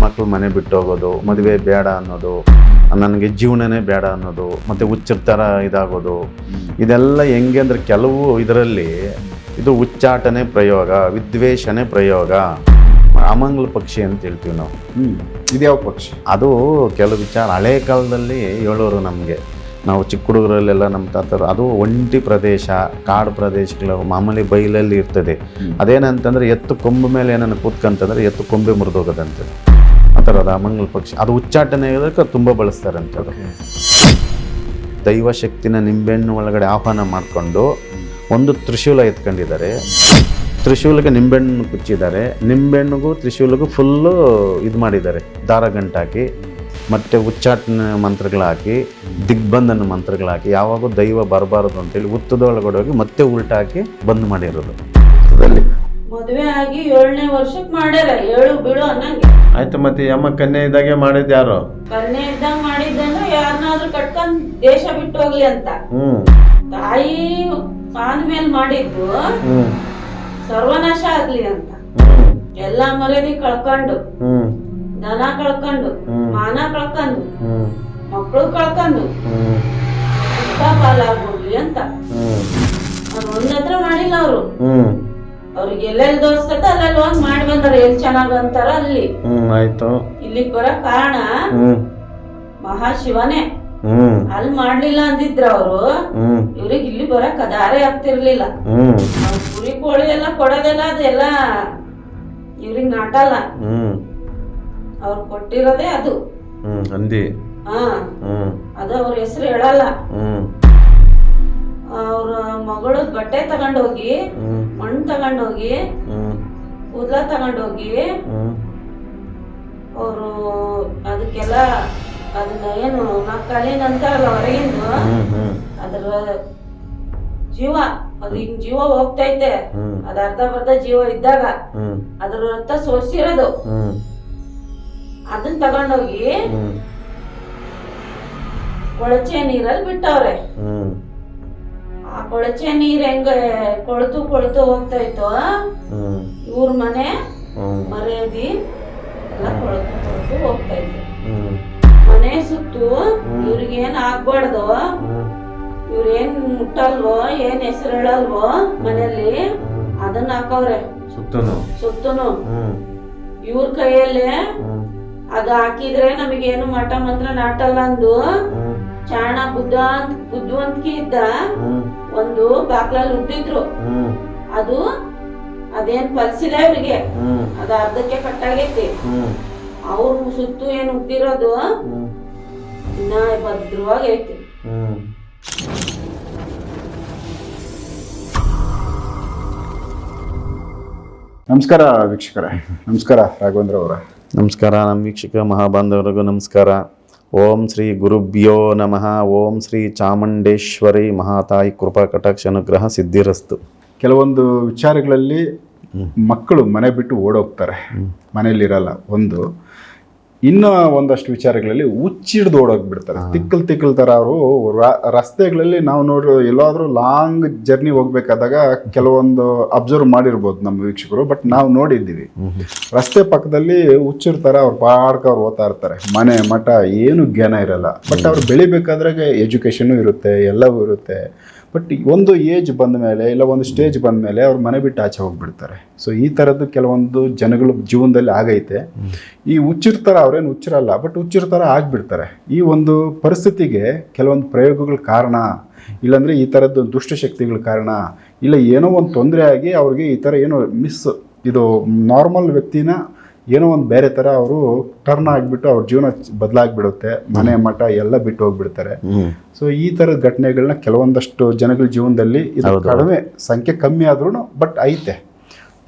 ಹೆಣ್ಮಕ್ಳು ಮನೆ ಬಿಟ್ಟು ಹೋಗೋದು ಮದುವೆ ಬೇಡ ಅನ್ನೋದು ನನಗೆ ಜೀವನನೇ ಬೇಡ ಅನ್ನೋದು ಮತ್ತು ಹುಚ್ಚರ ಥರ ಇದಾಗೋದು. ಇದೆಲ್ಲ ಹೆಂಗೆ ಅಂದರೆ ಕೆಲವು ಇದರಲ್ಲಿ ಇದು ಹುಚ್ಚಾಟನೇ ಪ್ರಯೋಗ ವಿದ್ವೇಷನೇ ಪ್ರಯೋಗ. ಅಮಂಗಲ ಪಕ್ಷಿ ಅಂತ ಹೇಳ್ತೀವಿ ನಾವು. ಇದ್ಯಾವ ಪಕ್ಷಿ? ಅದು ಕೆಲವು ವಿಚಾರ ಹಳೆ ಕಾಲದಲ್ಲಿ ಹೇಳೋರು ನಮಗೆ. ನಾವು ಚಿಕ್ಕ ಹುಡುಗರಲ್ಲೆಲ್ಲ ನಮ್ಮ ತಾತರು ಅದು ಒಂಟಿ ಪ್ರದೇಶ ಕಾಡು ಪ್ರದೇಶಗಳು ಮಾಮೂಲಿ ಬೈಲಲ್ಲಿ ಇರ್ತದೆ. ಅದೇನಂತಂದ್ರೆ ಎತ್ತು ಕೊಂಬು ಮೇಲೆ ಏನನ್ನು ಕೂತ್ಕಂತಂದ್ರೆ ಎತ್ತು ಕೊಂಬೆ ಮುರಿದೋಗೋದಂತೆ ಅದು ಅಮಂಗಲ ಪಕ್ಷಿ. ಅದು ಉಚ್ಚಾಟನೆ ಇರೋದಕ್ಕೆ ತುಂಬ ಬಳಸ್ತಾರಂತೆ ಅದು ದೈವ ಶಕ್ತಿನ ನಿಂಬೆಹಣ್ಣು ಒಳಗಡೆ ಆಹ್ವಾನ ಮಾಡಿಕೊಂಡು ಒಂದು ತ್ರಿಶೂಲ ಎತ್ಕೊಂಡಿದ್ದಾರೆ. ತ್ರಿಶೂಲಕ್ಕೆ ನಿಂಬೆಹಣ್ಣು ಕುಚ್ಚಿದ್ದಾರೆ. ನಿಂಬೆಹಣ್ಣಿಗೂ ತ್ರಿಶೂಲಗೂ ಫುಲ್ಲು ಇದು ಮಾಡಿದ್ದಾರೆ. ದಾರ ಗಂಟಾಕಿ ಮತ್ತು ಉಚ್ಚಾಟನ ಮಂತ್ರಗಳಾಕಿ ದಿಗ್ಬಂಧನ ಮಂತ್ರಗಳಾಕಿ ಯಾವಾಗೂ ದೈವ ಬರಬಾರದು ಅಂತೇಳಿ ಉತ್ತದೊಳಗಡೆ ಹೋಗಿ ಮತ್ತೆ ಉಲ್ಟಾಕಿ ಬಂದ್ ಮಾಡಿರೋದು. ಅದಲ್ಲಿ ಮದುವೆ ಆಗಿ ಏಳನೇ ವರ್ಷಕ್ಕೆ ಮಾಡ್ಯಾರ ಏಳು ಬೀಳು ಅನ್ನಂಗೆ. ಆಯ್ತು ಮತ್ತೆ ಅಮ್ಮ ಕನ್ಯೆ ಇದ್ದಾಗೆ ಮಾಡಿದ್ ಯಾರು? ಕನ್ಯೆ ಇದ್ದಾಗ ಮಾಡಿದ್ದನ್ನು ಯಾರನ್ನಾದ್ರೂ ಕಟ್ಕೊಂಡ್ ದೇಶ ಬಿಟ್ಟು ಹೋಗ್ಲಿ ಅಂತ. ಹ್ಮ್. ತಾಯಿ ಆದ್ಮೇಲೆ ಮಾಡಿದ್ದು ಸರ್ವನಾಶ ಆಗ್ಲಿ ಅಂತ. ಎಲ್ಲಾ ಮರ್ಯಾದೆ ಕಳ್ಕೊಂಡು ಹ್ಮ್. ದನ ಕಳ್ಕೊಂಡು ಮಾನ ಕಳ್ಕೊಂಡು ಮಕ್ಕಳು ಕಳ್ಕೊಂಡು ಪಾಲಾಗ್ಬಿಡ್ಲಿ ಅಂತ. ಹ್ಞೂ ಅವ್ರು ಒಂದತ್ರ ಮಾಡಿಲ್ಲ ಅವರು. ಹ್ಞೂ ಅವ್ರಿಗೆ ಎಲ್ಲೆಲ್ಲಿ ದೋಸ್ತದ ಅಲ್ಲೆಲ್ಲ ಒಂದ್ ಮಾಡಿ ಬಂದಾರ. ಎಲ್ಲಿ ಚೆನ್ನಾಗ್ ಅಂತಾರ ಅಲ್ಲಿ. ಹ್ಮ್ ಆಯ್ತು. ಇಲ್ಲಿಗ್ ಬರೋ ಕಾರಣ ಹ್ಮ್. ಮಹಾಶಿವನೇ. ಹ್ಮ್. ಅಲ್ಲಿ ಮಾಡ್ಲಿಲ್ಲ ಅಂದಿದ್ರ ಅವರು. ಹ್ಮ್. ಇವ್ರಿಗೆ ಇಲ್ಲಿ ಬರಕ್ ದಾರಿ ಆಗ್ತಿರ್ಲಿಲ್ಲ. ಹ್ಮ್. ಅವ್ರ್ ಕುರಿ ಕೋಳಿ ಎಲ್ಲ ಕೊಡೋದೆಲ್ಲ ಅದೆಲ್ಲ ಇವ್ರಿಗೆ ನಾಟಲ್ಲ. ಹ್ಮ್. ಅವ್ರು ಕೊಟ್ಟಿರೋದೇ ಅದು. ಹ್ಮ್ ಅಂದಿ ಹಾ. ಹ್ಮ್. ಅದು ಅವ್ರ ಹೆಸರು ಹೇಳಲ್ಲ. ಅವ್ರ ಮಗಳು ಬಟ್ಟೆ ತಗೊಂಡೋಗಿ ಮಣ್ಣು ತಗೊಂಡೋಗಿ ಕೂದಲ ತಗೊಂಡೋಗಿ ಅವರು ಅದಕ್ಕೆಲ್ಲ ಅದನ್ನ ಏನು ನಕ್ಕಲಿನ ಅಂತಾರಲ್ಲ ಹೊರಗಿಂದು ಅದ್ರ ಜೀವ ಅದು ಹಿಂಗ್ ಜೀವ ಹೋಗ್ತೈತೆ. ಅದ ಅರ್ಧ ಬರ್ಧ ಜೀವ ಇದ್ದಾಗ ಅದ್ರ ರಕ್ತ ಸೋಸಿರೋದು ಅದನ್ನ ತಗೊಂಡೋಗಿ ಕೊಳಚೆ ನೀರಲ್ಲಿ ಬಿಟ್ಟವ್ರೆ. ಆ ಕೊಳಚೆ ನೀರ್ ಹೆಂಗ ಕೊಳ್ತು ಕೊಳ್ತು ಹೋಗ್ತಾ ಇತ್ತು ಇವ್ರ ಮನೆ ಮರ್ಯಾದಿ ಎಲ್ಲ ಕೊಳ್ತು ಕೊಳ್ತು ಹೋಗ್ತೈತೆ ಇತ್ತು ಮನೆ ಸುತ್ತು ಇವ್ರಿಗೇನ್ ಆಗ್ಬಾರ್ದು? ಇವ್ರ ಇವ್ರೇನ್ ಮುಟ್ಟಲ್ವೋ ಏನ್ ಹೆಸರು ಹೇಳಲ್ವೋ ಮನೆಯಲ್ಲಿ ಅದನ್ನ ಹಾಕವ್ರೆ. ಸುತ್ತನು. ಸುತ್ತನು. ಇವ್ರ ಕೈಯಲ್ಲಿ ಅದು ಹಾಕಿದ್ರೆ ನಮಗೇನು ಮಠ ಮಂತ್ರ ನಾಟಲ್ಲ ಅಂದು ಚಾಣ ಬುದ್ಧ ಅಂತ ಬುದ್ಧಿವಂತಿಕೆ ಇದ್ದ ಒಂದು ಬಾಕ್ಲಲ್ಲಿ ಹುಟ್ಟಿದ್ರು. ಹ್ಞೂ ಅದು ಅದೇನ್ ಫಲಿಸಿಲ್ಲ ಇವ್ರಿಗೆ. ಹ್ಞೂ ಅದು ಅರ್ಧಕ್ಕೆ ಕಟ್ಟಾಗೈತಿ ಅವ್ರ ಸುತ್ತು ಏನ್ ಹುಟ್ಟಿರೋದು ಇನ್ನ ಭದ್ರವಾಗಿ ಐತಿ. ಹ್ಞೂ ನಮಸ್ಕಾರ ವೀಕ್ಷಕರೇ. ನಮಸ್ಕಾರ ರಾಘವೇಂದ್ರ ಅವರ. ನಮಸ್ಕಾರ ನಮ್ಮ ವೀಕ್ಷಕ ಮಹಾಬಾಂಧವರಿಗೂ ನಮಸ್ಕಾರ. ಓಂ ಶ್ರೀ ಗುರುಭ್ಯೋ ನಮಃ. ಓಂ ಶ್ರೀ ಚಾಮುಂಡೇಶ್ವರಿ ಮಹಾತಾಯಿ ಕೃಪಾ ಕಟಾಕ್ಷ ಅನುಗ್ರಹ ಸಿದ್ಧಿರಸ್ತು. ಕೆಲವೊಂದು ವಿಚಾರಗಳಲ್ಲಿ ಮಕ್ಕಳು ಮನೆ ಬಿಟ್ಟು ಓಡೋಗ್ತಾರೆ. ಮನೆಯಲ್ಲಿರಲ್ಲ. ಒಂದು ಇನ್ನು ಒಂದಷ್ಟು ವಿಚಾರಗಳಲ್ಲಿ ಹುಚ್ಚಿಡ್ದು ಓಡೋಗ್ಬಿಡ್ತಾರೆ. ತಿಕ್ಕಲ್ ತಿಕ್ಕಲ್ ಥರ ಅವರು ರಸ್ತೆಗಳಲ್ಲಿ ನಾವು ನೋಡ್ರಿ ಎಲ್ಲಾದರೂ ಲಾಂಗ್ ಜರ್ನಿ ಹೋಗ್ಬೇಕಾದಾಗ ಕೆಲವೊಂದು ಅಬ್ಸರ್ವ್ ಮಾಡಿರ್ಬೋದು ನಮ್ಮ ವೀಕ್ಷಕರು ಬಟ್ ನಾವು ನೋಡಿದ್ದೀವಿ. ರಸ್ತೆ ಪಕ್ಕದಲ್ಲಿ ಹುಚ್ಚಿರ್ ತರ ಅವ್ರು ಪಾಡ್ಕ ಅವ್ರು ಓದ್ತಾ ಇರ್ತಾರೆ. ಮನೆ ಮಠ ಏನು ಜ್ಞಾನ ಇರಲ್ಲ. ಬಟ್ ಅವ್ರು ಬೆಳಿಬೇಕಾದ್ರೆ ಎಜುಕೇಶನ್ ಇರುತ್ತೆ ಎಲ್ಲವೂ ಇರುತ್ತೆ. ಬಟ್ ಒಂದು ಏಜ್ ಬಂದ ಮೇಲೆ ಇಲ್ಲ ಒಂದು ಸ್ಟೇಜ್ ಬಂದ ಮೇಲೆ ಅವ್ರು ಮನೆ ಬಿಟ್ಟು ಆಚೆ ಹೋಗ್ಬಿಡ್ತಾರೆ. ಸೊ ಈ ಥರದ್ದು ಕೆಲವೊಂದು ಜನಗಳು ಜೀವನದಲ್ಲಿ ಆಗೈತೆ. ಈ ಹುಚ್ಚಿರ್ತಾರ ಅವ್ರೇನು ಹುಚ್ಚಿರಲ್ಲ ಬಟ್ ಹುಚ್ಚಿರ್ತಾರ ಆಗಿಬಿಡ್ತಾರೆ. ಈ ಒಂದು ಪರಿಸ್ಥಿತಿಗೆ ಕೆಲವೊಂದು ಪ್ರಯೋಗಗಳ ಕಾರಣ. ಇಲ್ಲಾಂದರೆ ಈ ಥರದ್ದು ದುಷ್ಟಶಕ್ತಿಗಳ ಕಾರಣ. ಇಲ್ಲ ಏನೋ ಒಂದು ತೊಂದರೆ ಆಗಿ ಅವ್ರಿಗೆ ಈ ಥರ ಏನೋ ಮಿಸ್ ಇದು ನಾರ್ಮಲ್ ವ್ಯಕ್ತಿನ ಏನೋ ಒಂದು ಬೇರೆ ಥರ ಅವರು ಟರ್ನ್ ಆಗಿಬಿಟ್ಟು ಅವ್ರ ಜೀವನ ಬದಲಾಗ್ಬಿಡುತ್ತೆ ಮನೆ ಮಠ ಎಲ್ಲ ಬಿಟ್ಟು ಹೋಗ್ಬಿಡ್ತಾರೆ. ಸೊ ಈ ಥರದ ಘಟನೆಗಳನ್ನ ಕೆಲವೊಂದಷ್ಟು ಜನಗಳ ಜೀವನದಲ್ಲಿ ಇದು ಕಡಿಮೆ ಸಂಖ್ಯೆ ಕಮ್ಮಿ ಆದ್ರೂ ಬಟ್ ಐತೆ.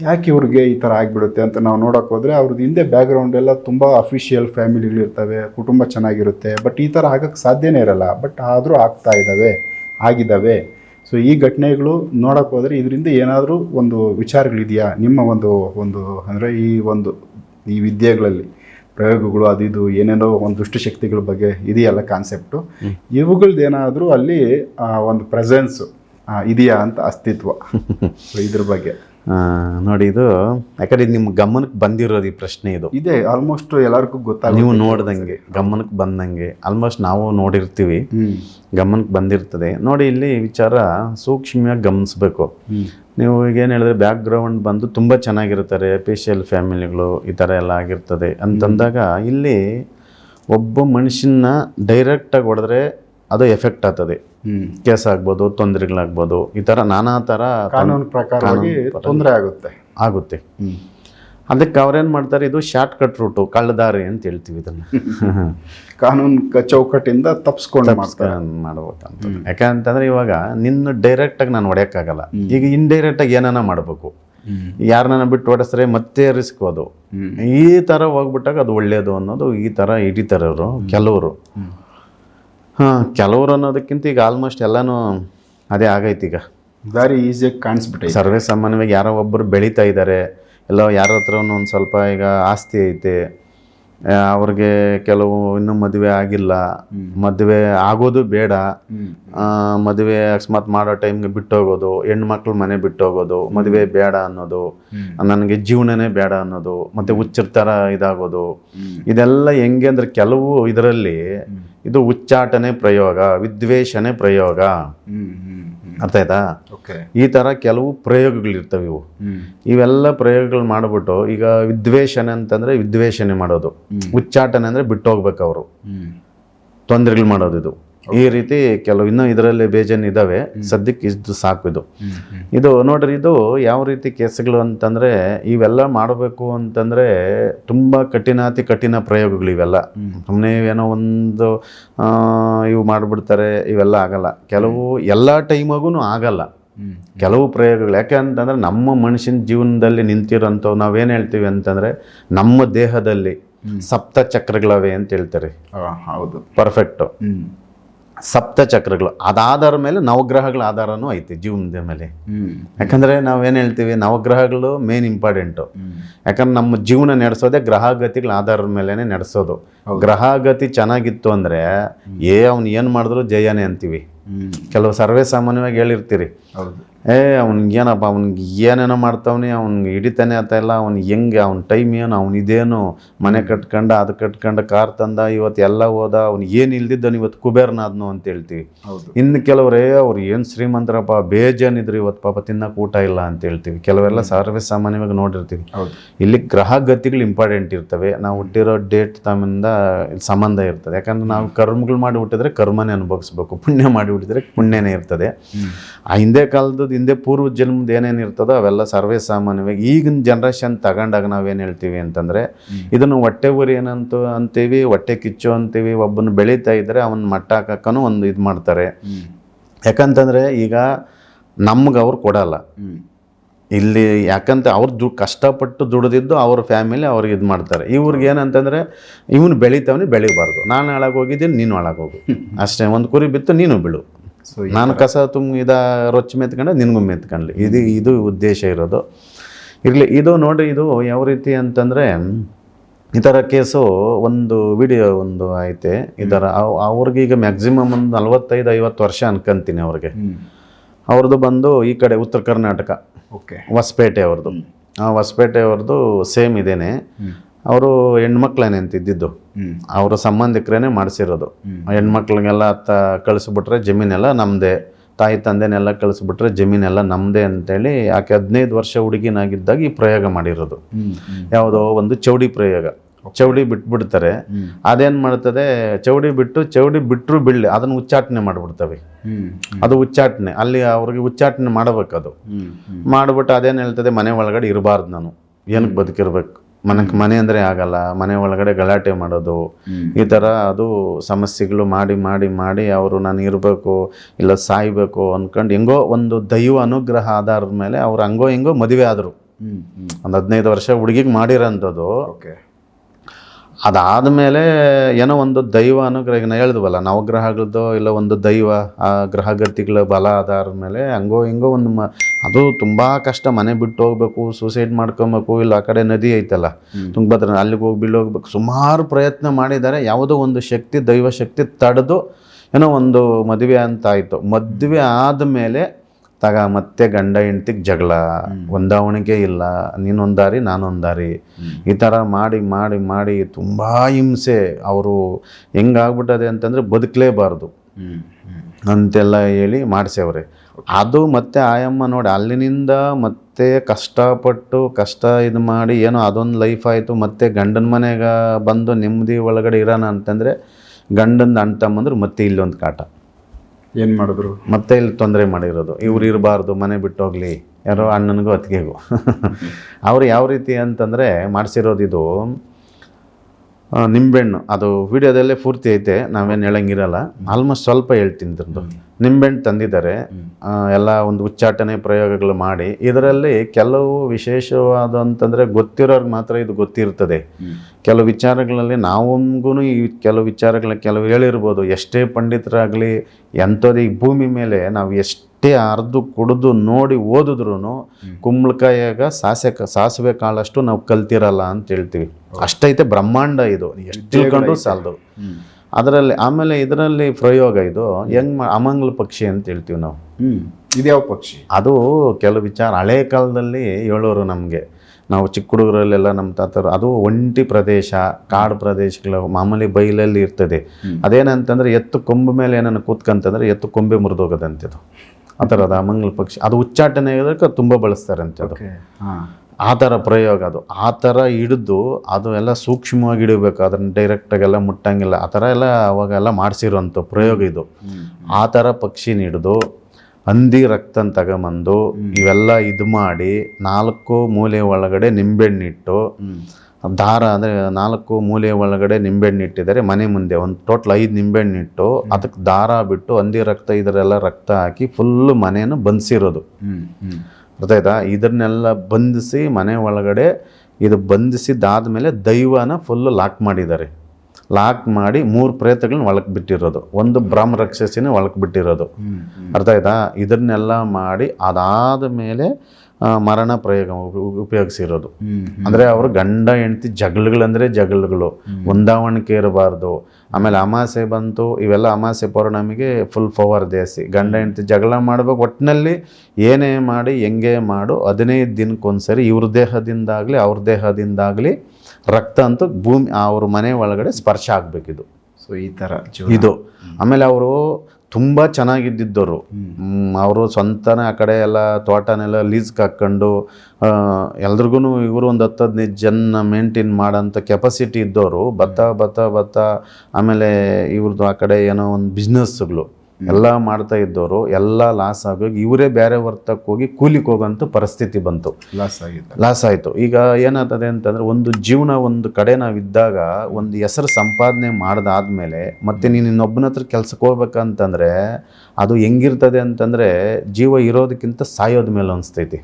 ಯಾಕೆ ಇವ್ರಿಗೆ ಈ ಥರ ಆಗಿಬಿಡುತ್ತೆ ಅಂತ ನಾವು ನೋಡೋಕೆ ಹೋದರೆ ಅವ್ರದ್ದು ಹಿಂದೆ ಬ್ಯಾಕ್ಗ್ರೌಂಡ್ ಎಲ್ಲ ತುಂಬ ಅಫಿಷಿಯಲ್ ಫ್ಯಾಮಿಲಿಗಳಿರ್ತವೆ ಕುಟುಂಬ ಚೆನ್ನಾಗಿರುತ್ತೆ ಬಟ್ ಈ ಥರ ಆಗಕ್ಕೆ ಸಾಧ್ಯನೇ ಇರಲ್ಲ. ಬಟ್ ಆದರೂ ಆಗ್ತಾ ಇದ್ದಾವೆ ಆಗಿದ್ದಾವೆ ಸೊ ಈ ಘಟನೆಗಳು ನೋಡೋಕೆ ಹೋದರೆ ಇದರಿಂದ ಏನಾದರೂ ಒಂದು ವಿಚಾರಗಳಿದೆಯಾ? ನಿಮ್ಮ ಒಂದು ಒಂದು ಅಂದರೆ ಈ ಒಂದು ಈ ವಿದ್ಯೆಗಳಲ್ಲಿ ಪ್ರಯೋಗಗಳು ಅದು ಇದು ಏನೇನೋ ಒಂದು ದುಷ್ಟಶಕ್ತಿಗಳ ಬಗ್ಗೆ ಇದೆಯಲ್ಲ ಕಾನ್ಸೆಪ್ಟು ಇವುಗಳದ್ದೇನಾದರೂ ಅಲ್ಲಿ ಒಂದು ಪ್ರೆಸೆನ್ಸು ಇದೆಯಾ ಅಂತ ಅಸ್ತಿತ್ವ. ಇದ್ರ ಬಗ್ಗೆ. ನೋಡಿ ಇದು ಯಾಕಂದ್ರೆ ನಿಮ್ಮ ಗಮನಕ್ಕೆ ಬಂದಿರೋದು ಈ ಪ್ರಶ್ನೆ ಇದು. ಇದೆ ಆಲ್ಮೋಸ್ಟ್ ಎಲ್ಲರಿಗೂ ಗೊತ್ತಾಗ ನೀವು ನೋಡ್ದಂಗೆ ಗಮನಕ್ಕೆ ಬಂದಂಗೆ ಆಲ್ಮೋಸ್ಟ್ ನಾವು ನೋಡಿರ್ತೀವಿ. ಗಮನಕ್ಕೆ ಬಂದಿರ್ತದೆ. ನೋಡಿ ಇಲ್ಲಿ ವಿಚಾರ ಸೂಕ್ಷ್ಮವಾಗಿ ಗಮನಿಸ್ಬೇಕು. ನೀವು ಈಗ ಏನು ಹೇಳಿದ್ರೆ ಬ್ಯಾಕ್ಗ್ರೌಂಡ್ ಬಂದು ತುಂಬ ಚೆನ್ನಾಗಿರ್ತಾರೆ ಪೇಶಿಯಲ್ ಫ್ಯಾಮಿಲಿಗಳು ಈ ಥರ ಎಲ್ಲ ಆಗಿರ್ತದೆ. ಅಂತಂದಾಗ ಇಲ್ಲಿ ಒಬ್ಬ ಮನುಷ್ಯನ ಡೈರೆಕ್ಟಾಗಿ ಹೊಡೆದ್ರೆ ಅದು ಎಫೆಕ್ಟ್ ಆಗ್ತದೆ. ಕೇಸ್ ಆಗ್ಬೋದು ತೊಂದರೆಗಳಾಗ್ಬೋದು ಈ ಥರ ನಾನಾ ಥರ ಕಾನೂನು ಪ್ರಕಾರವಾಗಿ ತೊಂದರೆ ಆಗುತ್ತೆ. ಆಗುತ್ತೆ. ಅದಕ್ಕೆ ಅವ್ರೇನು ಮಾಡ್ತಾರೆ ಇದು ಶಾರ್ಟ್ ಕಟ್ ರೂಟು ಕಳ್ಳದಾರಿ ಅಂತ ಹೇಳ್ತೀವಿ ಇದನ್ನು. ಕಾನೂನು ಚೌಕಟ್ಟಿಂದ ತಪ್ಪಿಸ್ಕೊಂಡು ಮಾಡ್ಬೇಕಂತ. ಯಾಕಂತಂದ್ರೆ ಇವಾಗ ನಿನ್ನ ಡೈರೆಕ್ಟಾಗಿ ನಾನು ಹೊಡೆಯೋಕ್ಕಾಗಲ್ಲ. ಈಗ ಇಂಡೈರೆಕ್ಟಾಗಿ ಏನಾನ ಮಾಡಬೇಕು. ಯಾರನ್ನ ಬಿಟ್ಟು ಓಡಿಸ್ರೆ ಮತ್ತೆ ರಿಸ್ಕ್ ಅದು. ಈ ಥರ ಹೋಗ್ಬಿಟ್ಟಾಗ ಅದು ಒಳ್ಳೆಯದು ಅನ್ನೋದು ಈ ಥರ ಹಿಡಿತಾರೆ ಅವರು ಕೆಲವರು. ಹಾಂ ಕೆಲವರು ಅನ್ನೋದಕ್ಕಿಂತ ಈಗ ಆಲ್ಮೋಸ್ಟ್ ಎಲ್ಲನೂ ಅದೇ ಆಗೈತೆ ಈಗ. ದಾರಿ ಈಸಿಯಾಗಿ ಕಾಣಿಸ್ಬಿಟ್ಟೈತೆ ಸರ್ವೇ ಸಾಮಾನ್ಯವಾಗಿ ಯಾರೋ ಒಬ್ಬರು ಬೆಳೀತಾ ಇದ್ದಾರೆ ಎಲ್ಲೋ ಯಾರ ಹತ್ರ ಒಂದು ಸ್ವಲ್ಪ ಈಗ ಆಸ್ತಿ ಐತೆ ಅವ್ರಿಗೆ ಕೆಲವು ಇನ್ನೂ ಮದುವೆ ಆಗಿಲ್ಲ. ಮದುವೆ ಆಗೋದು ಬೇಡ. ಮದುವೆ ಅಕಸ್ಮಾತ್ ಮಾಡೋ ಟೈಮ್ಗೆ ಬಿಟ್ಟೋಗೋದು ಹೆಣ್ಮಕ್ಳು ಮನೆ ಬಿಟ್ಟೋಗೋದು ಮದುವೆ ಬೇಡ ಅನ್ನೋದು ನನಗೆ ಜೀವನನೇ ಬೇಡ ಅನ್ನೋದು ಮತ್ತೆ ಹುಚ್ಚರ ಥರ ಇದಾಗೋದು. ಇದೆಲ್ಲ ಹೆಂಗೆ ಅಂದ್ರೆ ಕೆಲವು ಇದರಲ್ಲಿ ಇದು ಉಚ್ಚಾಟನೆ ಪ್ರಯೋಗ ವಿದ್ವೇಷನೇ ಪ್ರಯೋಗ. ಅರ್ಥ ಆಯ್ತಾ? ಈ ಥರ ಕೆಲವು ಪ್ರಯೋಗಗಳಿರ್ತವೆ ಇವು. ಹ್ಮ್. ಇವೆಲ್ಲ ಪ್ರಯೋಗಗಳು ಮಾಡಿಬಿಟ್ಟು ಈಗ ವಿದ್ವೇಷಣೆ ಅಂತಂದ್ರೆ ವಿದ್ವೇಷಣೆ ಮಾಡೋದು. ಉಚ್ಚಾಟನೆ ಅಂದ್ರೆ ಬಿಟ್ಟು ಹೋಗ್ಬೇಕು ಅವರು ತೊಂದರೆಗಳು ಮಾಡೋದು ಇದು. ಈ ರೀತಿ ಕೆಲವು ಇನ್ನೂ ಇದರಲ್ಲಿ ಬೇಜನ್ ಇದಾವೆ ಸದ್ಯಕ್ಕೆ ಇದು ಸಾಕು ಇದು. ಇದು ನೋಡ್ರಿ ಇದು ಯಾವ ರೀತಿ ಕೇಸ್ಗಳು ಅಂತಂದ್ರೆ ಇವೆಲ್ಲ ಮಾಡಬೇಕು ಅಂತಂದ್ರೆ ತುಂಬಾ ಕಠಿಣಾತಿ ಕಠಿಣ ಪ್ರಯೋಗಗಳು ಇವೆಲ್ಲ. ಸುಮ್ಮನೆ ಏನೋ ಒಂದು ಇವು ಮಾಡಿಬಿಡ್ತಾರೆ ಇವೆಲ್ಲ ಆಗಲ್ಲ. ಕೆಲವು ಎಲ್ಲ ಟೈಮಾಗೂ ಆಗಲ್ಲ. ಕೆಲವು ಪ್ರಯೋಗಗಳು ಯಾಕೆ ಅಂತಂದ್ರೆ ನಮ್ಮ ಮನುಷ್ಯನ ಜೀವನದಲ್ಲಿ ನಿಂತಿರೋಂಥವು ನಾವೇನು ಹೇಳ್ತೀವಿ ಅಂತಂದ್ರೆ ನಮ್ಮ ದೇಹದಲ್ಲಿ ಸಪ್ತ ಚಕ್ರಗಳವೆ ಅಂತ ಹೇಳ್ತಾರೆ. ಹೌದು. ಪರ್ಫೆಕ್ಟು ಸಪ್ತ ಚಕ್ರಗಳು ಅದಾಧಾರ ಮೇಲೆ ನವಗ್ರಹಗಳ ಆಧಾರನೂ ಐತೆ ಜೀವನದ ಮೇಲೆ. ಯಾಕಂದ್ರೆ ನಾವೇನು ಹೇಳ್ತೀವಿ ನವಗ್ರಹಗಳು ಮೇನ್ ಇಂಪಾರ್ಟೆಂಟು ಯಾಕಂದ್ರೆ ನಮ್ಮ ಜೀವನ ನಡೆಸೋದೇ ಗ್ರಹಗತಿಗಳ ಆಧಾರದ ಮೇಲೆನೆ ನಡೆಸೋದು. ಗ್ರಹಗತಿ ಚೆನ್ನಾಗಿತ್ತು ಅಂದ್ರೆ ಏ ಅವ್ನು ಏನು ಮಾಡಿದ್ರು ಜಯನೇ ಅಂತೀವಿ. ಕೆಲವು ಸರ್ವೇ ಸಾಮಾನ್ಯವಾಗಿ ಹೇಳಿರ್ತೀರಿ. ಏ ಅವ್ನಿಗೆ ಏನಪ್ಪ ಅವ್ನಿಗೆ ಏನೇನೋ ಮಾಡ್ತಾವನಿ ಅವ್ನಿಗೆ ಹಿಡಿತಾನೆ ಅಂತ ಇಲ್ಲ ಅವ್ನಿಗೆ ಹೆಂಗೆ ಅವ್ನ ಟೈಮ್ ಏನು ಅವ್ನು ಇದೇನು ಮನೆ ಕಟ್ಕೊಂಡ ಅದು ಕಟ್ಕೊಂಡು ಕಾರ್ ತಂದ ಇವತ್ತು ಎಲ್ಲ ಹೋದ ಅವ್ನು ಏನು ಇಲ್ದಿದ್ದನು ಇವತ್ತು ಕುಬೇರ್ನಾದ್ನು ಅಂತ ಹೇಳ್ತೀವಿ ಹೌದು. ಇನ್ನು ಕೆಲವರೇ ಅವ್ರು ಏನು ಶ್ರೀಮಂತರಪ್ಪ ಬೇಜಾನಿದ್ರು ಇವತ್ತು ಪಾಪ ತಿನ್ನಕ್ಕೆ ಊಟ ಇಲ್ಲ ಅಂತ ಹೇಳ್ತೀವಿ. ಕೆಲವೆಲ್ಲ ಸರ್ವೇ ಸಾಮಾನ್ಯವಾಗಿ ನೋಡಿರ್ತೀವಿ. ಹೌದು. ಇಲ್ಲಿ ಗ್ರಹ ಗತಿಗಳು ಇಂಪಾರ್ಟೆಂಟ್ ಇರ್ತವೆ. ನಾವು ಹುಟ್ಟಿರೋ ಡೇಟ್ ತಮ್ಮಿಂದ ಸಂಬಂಧ ಇರ್ತದೆ. ಯಾಕಂದ್ರೆ ನಾವು ಕರ್ಮಗಳು ಮಾಡಿ ಹುಟ್ಟಿದ್ರೆ ಕರ್ಮನೇ ಅನುಭವಿಸ್ಬೇಕು. ಪುಣ್ಯ ಮಾಡಿ ಹುಟ್ಟಿದ್ರೆ ಪುಣ್ಯನೇ ಇರ್ತದೆ. ಆ ಹಿಂದೆ ಕಾಲದ ಹಿಂದೆ ಪೂರ್ವ ಜನ್ಮದ ಏನೇನು ಇರ್ತದೋ ಅವೆಲ್ಲ ಸರ್ವೇ ಸಾಮಾನ್ಯವಾಗಿ ಈಗಿನ ಜನ್ರೇಷನ್ ತಗೊಂಡಾಗ ನಾವೇನು ಹೇಳ್ತೀವಿ ಅಂತಂದರೆ ಇದನ್ನು ಹೊಟ್ಟೆ ಉರಿ ಏನಂತ ಅಂತೀವಿ ಹೊಟ್ಟೆ ಕಿಚ್ಚು ಅಂತೀವಿ ಒಬ್ಬನ ಬೆಳೀತಾ ಇದ್ದರೆ ಅವನ ಮಟ್ಟ ಹಾಕಕ್ಕೂ ಒಂದು ಇದು ಮಾಡ್ತಾರೆ. ಯಾಕಂತಂದರೆ ಈಗ ನಮ್ಗೆ ಅವ್ರು ಕೊಡಲ್ಲ. ಇಲ್ಲಿ ಯಾಕಂತ ಅವ್ರು ದು ಕಷ್ಟಪಟ್ಟು ದುಡಿದಿದ್ದು ಅವ್ರ ಫ್ಯಾಮಿಲಿ ಅವ್ರಿಗೆ ಇದು ಮಾಡ್ತಾರೆ. ಇವ್ರಿಗೆ ಏನಂತಂದರೆ ಇವನು ಬೆಳೀತಾವನಿ ಬೆಳಿಬಾರ್ದು. ನಾನು ಹಾಳಾಗೋಗಿದ್ದೀನಿ ನೀನು ಹಾಳಾಗೋಗು ಅಷ್ಟೇ ಒಂದು ಕುರಿ ಬಿತ್ತು ನೀನು ಬೀಳು. ಸೊ ನಾನು ಕಸ ತುಂಬ ಇದ ರೊಚ್ಚ ಮೆತ್ಕೊಂಡೆ ನಿನಗೂ ಮೆತ್ಕೊಂಡ್ಲಿ. ಇದು ಇದು ಉದ್ದೇಶ ಇರೋದು. ಇರಲಿ ಇದು ನೋಡಿ ಇದು ಯಾವ ರೀತಿ ಅಂತಂದರೆ ಈ ಥರ ಕೇಸು ಒಂದು ವಿಡಿಯೋ ಒಂದು ಐತೆ. ಈ ಥರ ಅವ್- ಅವ್ರಿಗೆ ಈಗ ಮ್ಯಾಕ್ಸಿಮಮ್ ಒಂದು ನಲ್ವತ್ತೈದು ಐವತ್ತು ವರ್ಷ ಅನ್ಕೊಂತೀನಿ ಅವ್ರಿಗೆ. ಅವ್ರದ್ದು ಬಂದು ಈ ಕಡೆ ಉತ್ತರ ಕರ್ನಾಟಕ ಓಕೆ. ಹೊಸಪೇಟೆ ಅವ್ರದ್ದು ಆ ಹೊಸಪೇಟೆ ಅವ್ರದ್ದು ಸೇಮ್ ಇದೇನೆ. ಅವರು ಹೆಣ್ಮಕ್ಳೇನೆ ಅಂತ ಇದ್ದಿದ್ದು ಅವರ ಸಂಬಂಧಿಕರೇನೆ ಮಾಡಿಸಿರೋದು. ಹೆಣ್ಮಕ್ಳಿಗೆಲ್ಲ ತ ಕಳಿಸ್ಬಿಟ್ರೆ ಜಮೀನೆಲ್ಲ ನಮ್ಮದೇ ತಾಯಿ ತಂದೆನೆಲ್ಲ ಕಳಿಸ್ಬಿಟ್ರೆ ಜಮೀನೆಲ್ಲ ನಮ್ಮದೇ ಅಂತೇಳಿ ಆಕೆ ಹದಿನೈದು ವರ್ಷ ಹುಡುಗಿನಾಗಿದ್ದಾಗ ಈ ಪ್ರಯೋಗ ಮಾಡಿರೋದು. ಯಾವುದೋ ಒಂದು ಚೌಡಿ ಪ್ರಯೋಗ. ಚೌಡಿ ಬಿಟ್ಬಿಡ್ತಾರೆ. ಅದೇನು ಮಾಡ್ತದೆ? ಚೌಡಿ ಬಿಟ್ಟು ಚೌಡಿ ಬಿಟ್ಟರು ಬಿಡ್ಲಿ ಅದನ್ನು ಉಚ್ಚಾಟನೆ ಮಾಡಿಬಿಡ್ತವೆ. ಅದು ಉಚ್ಚಾಟನೆ ಅಲ್ಲಿ ಅವ್ರಿಗೆ ಉಚ್ಚಾಟನೆ ಮಾಡಬೇಕು ಅದು ಹ್ಮ್ ಹ್ಮ್. ಮಾಡಿಬಿಟ್ಟು ಅದೇನು ಹೇಳ್ತದೆ? ಮನೆ ಒಳಗಡೆ ಇರಬಾರ್ದು ನಾನು. ಏನಕ್ಕೆ ಬದುಕಿರ್ಬೇಕು? ಮನಕ್ಕೆ ಮನೆ ಅಂದರೆ ಆಗಲ್ಲ ಮನೆ ಒಳಗಡೆ ಗಲಾಟೆ ಮಾಡೋದು. ಈ ಥರ ಅದು ಸಮಸ್ಯೆಗಳು ಮಾಡಿ ಮಾಡಿ ಮಾಡಿ ಅವರು ನಾನು ಇರಬೇಕು ಇಲ್ಲ ಸಾಯ್ಬೇಕು ಅಂದ್ಕೊಂಡು ಹೆಂಗೋ ಒಂದು ದೈವ ಅನುಗ್ರಹ ಆಧಾರದ ಮೇಲೆ ಅವ್ರು ಹಂಗೋ ಹಿಂಗೋ ಮದುವೆ ಆದರು. ಒಂದು ಹದಿನೈದು ವರ್ಷ ಹುಡುಗಿಗೆ ಮಾಡಿರೋಂಥದ್ದು. ಓಕೆ ಅದಾದಮೇಲೆ ಏನೋ ಒಂದು ದೈವ ಅನುಗ್ರಹ ನಾ ಹೇಳಿದ್ವಲ್ಲ ನವಗ್ರಹಗಳದ್ದು ಇಲ್ಲ ಒಂದು ದೈವ ಆ ಗ್ರಹಗತಿಗಳ ಬಲ ಆಧಾರದ ಮೇಲೆ ಹಂಗೋ ಹಿಂಗೋ ಒಂದು ಮ ಅದು ತುಂಬ ಕಷ್ಟ. ಮನೆ ಬಿಟ್ಟು ಹೋಗ್ಬೇಕು ಸೂಸೈಡ್ ಮಾಡ್ಕೊಬೇಕು ಇಲ್ಲ ಆ ಕಡೆ ನದಿ ಐತಲ್ಲ ತುಂಗಭದ್ರಾ ಅಲ್ಲಿಗೆ ಹೋಗಿ ಬೀಳೋಗ್ಬೇಕು ಸುಮಾರು ಪ್ರಯತ್ನ ಮಾಡಿದ್ದಾರೆ ಯಾವುದೋ ಒಂದು ಶಕ್ತಿ ದೈವ ಶಕ್ತಿ ತಡೆದು ಏನೋ ಒಂದು ಮದುವೆ ಅಂತ ಆಯಿತು. ಮದುವೆ ಆದಮೇಲೆ ತಗ ಮತ್ತೆ ಗಂಡ ಹೆಂಡ್ತಿಗೆ ಜಗಳ. ಹೊಂದಾವಣಿಗೆ ಇಲ್ಲ. ನೀನೊಂದು ದಾರಿ ನಾನೊಂದು ದಾರಿ. ಈ ಥರ ಮಾಡಿ ಮಾಡಿ ಮಾಡಿ ತುಂಬ ಹಿಂಸೆ ಅವರು ಹೆಂಗಾಗ್ಬಿಟ್ಟದೆ ಅಂತಂದರೆ ಬದುಕಲೇಬಾರ್ದು. ಅಂತೆಲ್ಲ ಹೇಳಿ ಮಾಡಿಸ್ಯವ್ರೆ ಅದು ಮತ್ತೆ ಆಯಮ್ಮ ನೋಡಿ ಅಲ್ಲಿನಿಂದ ಮತ್ತೆ ಕಷ್ಟಪಟ್ಟು ಕಷ್ಟ ಇದು ಮಾಡಿ ಏನೋ ಅದೊಂದು ಲೈಫ್ ಆಯಿತು. ಮತ್ತೆ ಗಂಡನ ಮನೆಗೆ ಬಂದು ನೆಮ್ಮದಿ ಒಳಗಡೆ ಇರೋಣ ಅಂತಂದರೆ ಗಂಡನ ಅಣ್ಣ ತಮ್ಮಂದ್ರೆ ಮತ್ತೆ ಇಲ್ಲೊಂದು ಕಾಟ. ಏನ್ ಮಾಡಿದ್ರು? ಮತ್ತೆ ಇಲ್ಲಿ ತೊಂದರೆ ಮಾಡಿರೋದು. ಇವ್ರು ಇರಬಾರ್ದು ಮನೆ ಬಿಟ್ಟು ಹೋಗ್ಲಿ ಯಾರೋ ಅಣ್ಣನಿಗೂ ಅತ್ತಿಗೆಗೂ. ಅವ್ರು ಯಾವ ರೀತಿ ಅಂತಂದರೆ ಮಾಡಿಸಿರೋದು ಇದು ನಿಂಬೆಹಣ್ಣು. ಅದು ವಿಡಿಯೋದಲ್ಲೇ ಪೂರ್ತಿ ಐತೆ ನಾವೇನು ಹೇಳಂಗಿರಲ್ಲ. ಆಲ್ಮೋಸ್ಟ್ ಸ್ವಲ್ಪ ಹೇಳ್ತೀನಿ ಇದ್ರದ್ದು. ನಿಂಬೆಹಣ್ಣು ತಂದಿದ್ದಾರೆ. ಎಲ್ಲ ಒಂದು ಉಚ್ಚಾಟನೆ ಪ್ರಯೋಗಗಳು ಮಾಡಿ. ಇದರಲ್ಲಿ ಕೆಲವು ವಿಶೇಷವಾದಂತಂದರೆ ಗೊತ್ತಿರೋರ್ಗೆ ಮಾತ್ರ ಇದು ಗೊತ್ತಿರ್ತದೆ. ಕೆಲವು ವಿಚಾರಗಳಲ್ಲಿ ನಾವೊಂಗೂ ಈ ಕೆಲವು ವಿಚಾರಗಳ ಕೆಲವು ಹೇಳಿರ್ಬೋದು. ಎಷ್ಟೇ ಪಂಡಿತರಾಗಲಿ ಎಂಥದ್ದು ಈ ಭೂಮಿ ಮೇಲೆ ನಾವು ಎಷ್ಟೇ ಅರ್ದು ಕುಡಿದು ನೋಡಿ ಓದಿದ್ರು ಕುಂಬಳಕಾಯಾಗ ಸಾಸೆ ಸಾಸಿವೆ ಕಾಳಷ್ಟು ನಾವು ಕಲ್ತಿರಲ್ಲ ಅಂತ ಹೇಳ್ತೀವಿ. ಅಷ್ಟೈತೆ ಬ್ರಹ್ಮಾಂಡ ಇದು. ಎಷ್ಟು ತಿಳ್ಕೊಂಡ್ರು ಸಾಲದು. ಅದರಲ್ಲಿ ಆಮೇಲೆ ಇದರಲ್ಲಿ ಪ್ರಯೋಗ ಇದು ಹೆಂಗ್ ಅಮಂಗಲ ಪಕ್ಷಿ ಅಂತ ಹೇಳ್ತೀವಿ ನಾವು. ಇದ್ಯಾವ ಪಕ್ಷಿ? ಅದು ಕೆಲವು ವಿಚಾರ ಹಳೆ ಕಾಲದಲ್ಲಿ ಹೇಳೋರು ನಮಗೆ. ನಾವು ಚಿಕ್ಕ ಹುಡುಗರಲ್ಲೆಲ್ಲ ನಮ್ಮ ತಾತರು ಅದು ಒಂಟಿ ಪ್ರದೇಶ ಕಾಡು ಪ್ರದೇಶಗಳು ಮಾಮೂಲಿ ಬೈಲಲ್ಲಿ ಇರ್ತದೆ. ಅದೇನಂತಂದ್ರೆ ಎತ್ತು ಕೊಂಬು ಮೇಲೆ ಏನನ್ನು ಕೂತ್ಕಂತಂದ್ರೆ ಎತ್ತು ಕೊಂಬೆ ಮುರಿದೋಗೋದಂತೆ ಅದು. ಆ ಥರದ ಅಮಂಗಲ ಪಕ್ಷಿ. ಅದು ಉಚ್ಚಾಟನೆ ಇದಕ್ಕೆ ತುಂಬ ಬಳಸ್ತಾರಂತೆ ಅದು. ಆ ಥರ ಪ್ರಯೋಗ ಅದು. ಆ ಥರ ಹಿಡಿದು ಅದು ಎಲ್ಲ ಸೂಕ್ಷ್ಮವಾಗಿ ಇಡಬೇಕು ಅದನ್ನ ಡೈರೆಕ್ಟಾಗೆಲ್ಲ ಮುಟ್ಟಂಗಿಲ್ಲ. ಆ ಥರ ಎಲ್ಲ ಅವಾಗೆಲ್ಲ ಮಾಡಿಸಿರೋಂಥ ಪ್ರಯೋಗ ಇದು. ಆ ಥರ ಪಕ್ಷಿನ ಹಿಡಿದು ಹಂದಿ ರಕ್ತನ ತಗೊಂಬಂದು ಇವೆಲ್ಲ ಇದು ಮಾಡಿ ನಾಲ್ಕು ಮೂಲೆ ಒಳಗಡೆ ನಿಂಬೆಹಣ್ಣಿಟ್ಟು ದಾರ ಅಂದರೆ ನಾಲ್ಕು ಮೂಲೆ ಒಳಗಡೆ ನಿಂಬೆಹಣ್ಣು ಇಟ್ಟಿದ್ದಾರೆ ಮನೆ ಮುಂದೆ ಒಂದು ಟೋಟಲ್ ಐದು ನಿಂಬೆಹಣ್ಣಿಟ್ಟು ಅದಕ್ಕೆ ದಾರ ಬಿಟ್ಟು ಹಂದಿ ರಕ್ತ ಇದರೆಲ್ಲ ರಕ್ತ ಹಾಕಿ ಫುಲ್ಲು ಮನೆಯನ್ನು ಬಂಧಿಸಿರೋದು ಗೊತ್ತಾಯ್ತಾ ಇದನ್ನೆಲ್ಲ ಬಂಧಿಸಿ ಮನೆ ಒಳಗಡೆ ಇದು ಬಂಧಿಸಿದಾದ್ಮೇಲೆ ದೈವನ ಫುಲ್ಲು ಲಾಕ್ ಮಾಡಿದ್ದಾರೆ. ಲಾಕ್ ಮಾಡಿ ಮೂರು ಪ್ರೇತಗಳನ್ನ ಒಳಕ್ ಬಿಟ್ಟಿರೋದು. ಒಂದು ಬ್ರಹ್ಮ ರಕ್ಷಸಿನ ಒಳಗೆ ಬಿಟ್ಟಿರೋದು. ಅರ್ಥ ಆಯ್ತಾ? ಇದನ್ನೆಲ್ಲ ಮಾಡಿ ಅದಾದ ಮೇಲೆ ಮರಣ ಪ್ರಯೋಗ ಉಪ- ಉಪಯೋಗಿಸಿರೋದು ಅಂದ್ರೆ ಅವರು ಗಂಡ ಹೆಂಡತಿ ಜಗಳಗಳಂದರೆ ಜಗಳಗಳು. ಹೊಂದಾವಣಿಕೆ ಇರಬಾರ್ದು ಆಮೇಲೆ ಅಮಾಸೆ ಬಂತು. ಇವೆಲ್ಲ ಅಮಾಸೆ ಪೌರ್ಣಮಿಗೆ ಫುಲ್ ಪವರ್ ದೇಸಿ. ಗಂಡ ಹೆಂಡತಿ ಜಗಳ ಮಾಡ್ಬೇಕು. ಒಟ್ಟಿನಲ್ಲಿ ಏನೇ ಮಾಡಿ ಹೆಂಗೆ ಮಾಡು ಹದಿನೈದು ದಿನಕ್ಕೊಂದ್ಸರಿ ಇವ್ರ ದೇಹದಿಂದಾಗಲಿ ಅವ್ರ ದೇಹದಿಂದಾಗಲಿ ರಕ್ತ ಅಂತೂ ಭೂಮಿ ಅವ್ರ ಮನೆ ಒಳಗಡೆ ಸ್ಪರ್ಶ ಆಗಬೇಕಿದು. ಸೊ ಈ ತರ ಇದು. ಆಮೇಲೆ ಅವರು ತುಂಬ ಚೆನ್ನಾಗಿದ್ದಿದ್ದವರು. ಅವರು ಸ್ವಂತನೇ ಆ ಕಡೆ ಎಲ್ಲ ತೋಟನೆಲ್ಲ ಲೀಸ್ಗೆ ಹಾಕ್ಕೊಂಡು ಎಲ್ರಿಗೂ ಇವರು ಒಂದು ಹತ್ತು ಹದಿನೈದು ಜನ ಮೇಂಟೈನ್ ಮಾಡೋಂಥ ಕೆಪಾಸಿಟಿ ಇದ್ದವರು. ಭತ್ತ ಭತ್ತ ಭತ್ತ ಆಮೇಲೆ ಇವ್ರದ್ದು ಆ ಕಡೆ ಏನೋ ಒಂದು ಬಿಸ್ನೆಸ್ಗಳು ಎಲ್ಲ ಮಾಡ್ತಾ ಇದ್ದವರು ಎಲ್ಲ ಲಾಸ್ ಆಗೋಗಿ ಇವರೇ ಬೇರೆ ವರ್ತಕ್ಕೆ ಹೋಗಿ ಕೂಲಿಗೆ ಹೋಗೋಂಥ ಪರಿಸ್ಥಿತಿ ಬಂತು. ಲಾಸ್ ಆಗಿತ್ತು. ಲಾಸ್ ಆಯಿತು. ಈಗ ಏನಾಗ್ತದೆ ಅಂತಂದ್ರೆ ಒಂದು ಜೀವನ ಒಂದು ಕಡೆ ನಾವಿದ್ದಾಗ ಒಂದು ಹೆಸರು ಸಂಪಾದನೆ ಮಾಡ್ದಾದ್ಮೇಲೆ ಮತ್ತೆ ನೀನು ಇನ್ನೊಬ್ಬನ ಹತ್ರ ಕೆಲ್ಸಕ್ಕೆ ಹೋಗ್ಬೇಕಂತಂದ್ರೆ ಅದು ಹೆಂಗಿರ್ತದೆ ಅಂತಂದ್ರೆ ಜೀವ ಇರೋದಕ್ಕಿಂತ ಸಾಯೋದ ಮೇಲೆ ಅನಿಸ್ತೈತಿ.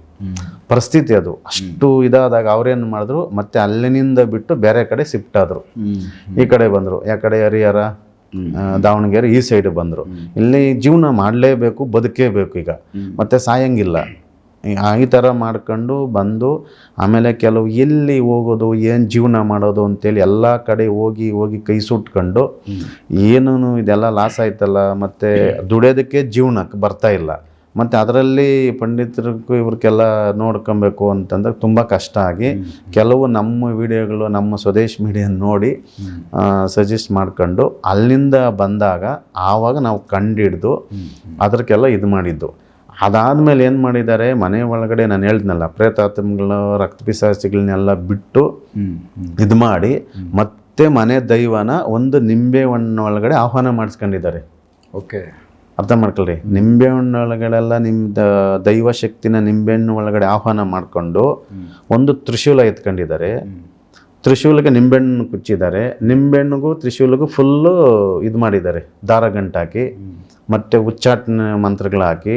ಪರಿಸ್ಥಿತಿ ಅದು. ಅಷ್ಟು ಇದಾದಾಗ ಅವ್ರೇನು ಮಾಡಿದ್ರು ಮತ್ತೆ ಅಲ್ಲಿನಿಂದ ಬಿಟ್ಟು ಬೇರೆ ಕಡೆ ಶಿಫ್ಟ್ ಆದರು. ಈ ಕಡೆ ಬಂದರು. ಯಾ ಕಡೆ ಹರಿಹರ? ದಾವಣಗೆರೆ ಈ ಸೈಡ್ ಬಂದರು. ಇಲ್ಲಿ ಜೀವನ ಮಾಡಲೇಬೇಕು ಬದುಕೇಬೇಕು ಈಗ. ಮತ್ತೆ ಸಾಯಂಗಿಲ್ಲ. ಈ- ಥರ ಮಾಡ್ಕೊಂಡು ಬಂದು ಆಮೇಲೆ ಕೆಲವು ಎಲ್ಲಿ ಹೋಗೋದು ಏನು ಜೀವನ ಮಾಡೋದು ಅಂತೇಳಿ ಎಲ್ಲ ಕಡೆ ಹೋಗಿ ಹೋಗಿ ಕೈ ಸುಟ್ಕೊಂಡು ಏನೂ ಇದೆಲ್ಲ ಲಾಸ್ ಆಯ್ತಲ್ಲ ಮತ್ತು ದುಡಿಯೋದಕ್ಕೆ ಜೀವನಕ್ಕೆ ಬರ್ತಾ ಇಲ್ಲ. ಮತ್ತು ಅದರಲ್ಲಿ ಪಂಡಿತರಿಗೂ ಇವ್ರಿಗೆಲ್ಲ ನೋಡ್ಕೊಬೇಕು ಅಂತಂದ್ರೆ ತುಂಬ ಕಷ್ಟ ಆಗಿ ಕೆಲವು ನಮ್ಮ ವಿಡಿಯೋಗಳು ನಮ್ಮ ಸ್ವದೇಶ್ ಮೀಡಿಯಾ ನೋಡಿ ಸಜೆಸ್ಟ್ ಮಾಡ್ಕೊಂಡು ಅಲ್ಲಿಂದ ಬಂದಾಗ ಆವಾಗ ನಾವು ಕಂಡಿಡ್ದು ಅದಕ್ಕೆಲ್ಲ ಇದು ಮಾಡಿದ್ದು. ಅದಾದಮೇಲೆ ಏನು ಮಾಡಿದ್ದಾರೆ ಮನೆ ಒಳಗಡೆ ನಾನು ಹೇಳ್ದ್ನಲ್ಲ ಪ್ರೇತಾತ್ಮಗಳ ರಕ್ತ ಪಿಸಾಸಿಗಳನ್ನೆಲ್ಲ ಬಿಟ್ಟು ಇದು ಮಾಡಿ ಮತ್ತೆ ಮನೆ ದೈವನ ಒಂದು ನಿಂಬೆ ಒಳಗಡೆ ಆಹ್ವಾನ ಮಾಡಿಸ್ಕೊಂಡಿದ್ದಾರೆ. ಓಕೆ. ಅರ್ಥ ಮಾಡ್ಕೊಳ್ರಿ. ನಿಂಬೆಹಣ್ಣು ಒಳಗಡೆಲ್ಲ ನಿಮ್ಮ ದೈವ ಶಕ್ತಿನ ನಿಂಬೆಹಣ್ಣು ಒಳಗಡೆ ಆಹ್ವಾನ ಮಾಡಿಕೊಂಡು ಒಂದು ತ್ರಿಶೂಲ ಎತ್ಕೊಂಡಿದ್ದಾರೆ. ತ್ರಿಶೂಲಕ್ಕೆ ನಿಂಬೆಹಣ್ಣು ಕುಚ್ಚಿದ್ದಾರೆ. ನಿಂಬೆಹಣ್ಣಿಗೂ ತ್ರಿಶೂಲಿಗೂ ಫುಲ್ಲು ಇದು ಮಾಡಿದ್ದಾರೆ. ದಾರ ಗಂಟಾಕಿ ಮತ್ತೆ ಉಚ್ಚಾಟನ ಮಂತ್ರಗಳಾಕಿ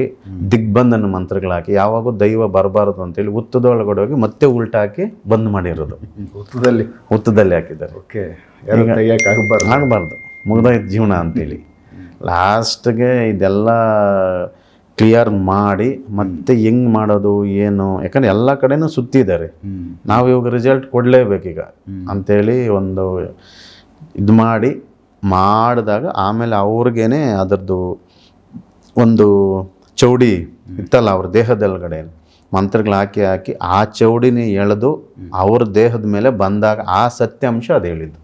ದಿಗ್ಬಂಧನ ಮಂತ್ರಗಳಾಕಿ ಯಾವಾಗೂ ದೈವ ಬರಬಾರದು ಅಂತೇಳಿ ಹೇಳಿ ಒಳಗಡೆ ಹೋಗಿ ಮತ್ತೆ ಉಲ್ಟಾಕಿ ಬಂದ್ ಮಾಡಿರೋದು. ಉತ್ತದಲ್ಲಿ ಉತ್ತದಲ್ಲಿ ಹಾಕಿದ್ದಾರೆ. ಓಕೆ. ಆಗಬಾರ್ದು. ಮುಗ್ದೋಯ್ತು ಜೀವನ ಅಂತೇಳಿ. ಲಾಸ್ಟ್ಗೆ ಇದೆಲ್ಲ ಕ್ಲಿಯರ್ ಮಾಡಿ ಮತ್ತೆ ಹೆಂಗ್ ಮಾಡೋದು ಏನು? ಯಾಕಂದ್ರೆ ಎಲ್ಲ ಕಡೆನೂ ಸುತ್ತಿದ್ದಾರೆ ನಾವು ಇವಾಗ ರಿಸಲ್ಟ್ ಕೊಡಲೇಬೇಕೀಗ ಅಂತೇಳಿ ಒಂದು ಇದು ಮಾಡಿ ಮಾಡಿದಾಗ ಆಮೇಲೆ ಅವ್ರಿಗೇನೆ ಅದರದ್ದು ಒಂದು ಚೌಡಿ ಇತ್ತಲ್ಲ ಅವ್ರ ದೇಹದೊಳಗಡೆ ಮಂತ್ರಗಳು ಹಾಕಿ ಹಾಕಿ ಆ ಚೌಡಿನೇ ಎಳೆದು ಅವ್ರ ದೇಹದ ಮೇಲೆ ಬಂದಾಗ ಆ ಸತ್ಯಾಂಶ ಅದು ಹೇಳಿದ್ದು.